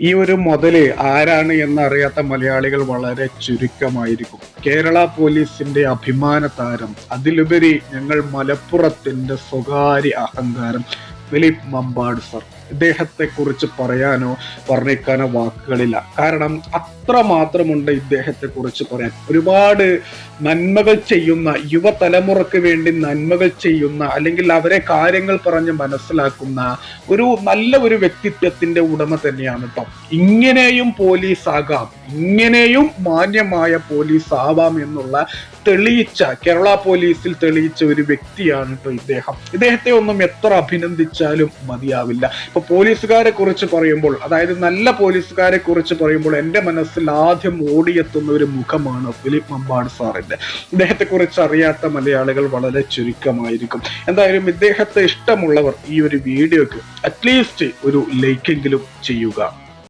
ഈ ഒരു മുതൽ ആരാണ് എന്നറിയാത്ത മലയാളികൾ വളരെ ചുരുക്കമായിരിക്കും. കേരള പോലീസിന്റെ അഭിമാന താരം അതിലുപരി ഞങ്ങൾ മലപ്പുറത്തിന്റെ സ്വകാര്യ അഹങ്കാരം ഫിലിപ്പ് മമ്പാട് സർ. ഇദ്ദേഹത്തെ കുറിച്ച് പറയാനോ വർണിക്കാനോ വാക്കുകളില്ല. കാരണം അത്ര മാത്രമുണ്ട് ഇദ്ദേഹത്തെ കുറിച്ച് പറയാൻ. ഒരുപാട് നന്മകൾ ചെയ്യുന്ന യുവതലമുറക്ക് വേണ്ടി നന്മകൾ ചെയ്യുന്ന അല്ലെങ്കിൽ അവരെ കാര്യങ്ങൾ പറഞ്ഞ് മനസ്സിലാക്കുന്ന ഒരു നല്ല ഒരു വ്യക്തിത്വത്തിന്റെ ഉടമ തന്നെയാണ് കേട്ടോ ഇങ്ങനെയും പോലീസ് ആകാം ഇങ്ങനെയും മാന്യമായ പോലീസ് ആവാം എന്നുള്ള തെളിയിച്ച കേരള പോലീസിൽ തെളിയിച്ച ഒരു വ്യക്തിയാണ് കേട്ടോ ഇദ്ദേഹം. ഇദ്ദേഹത്തെ ഒന്നും എത്ര അഭിനന്ദിച്ചാലും മതിയാവില്ല. ഇപ്പൊ പോലീസുകാരെ കുറിച്ച് പറയുമ്പോൾ അതായത് നല്ല പോലീസുകാരെ കുറിച്ച് പറയുമ്പോൾ എന്റെ മനസ്സിൽ ആദ്യം ഓടിയെത്തുന്ന ഒരു മുഖമാണ് ഫിലിപ്പ് മമ്പാട് സാറിന്റെ ഇദ്ദേഹത്തെ കുറിച്ച് അറിയാത്ത മലയാളികൾ വളരെ ചുരുക്കമായിരിക്കും. എന്തായാലും ഇദ്ദേഹത്തെ ഇഷ്ടമുള്ളവർ ഈ ഒരു വീഡിയോക്ക് അറ്റ്ലീസ്റ്റ് ഒരു ലൈക്കെങ്കിലും ചെയ്യുക.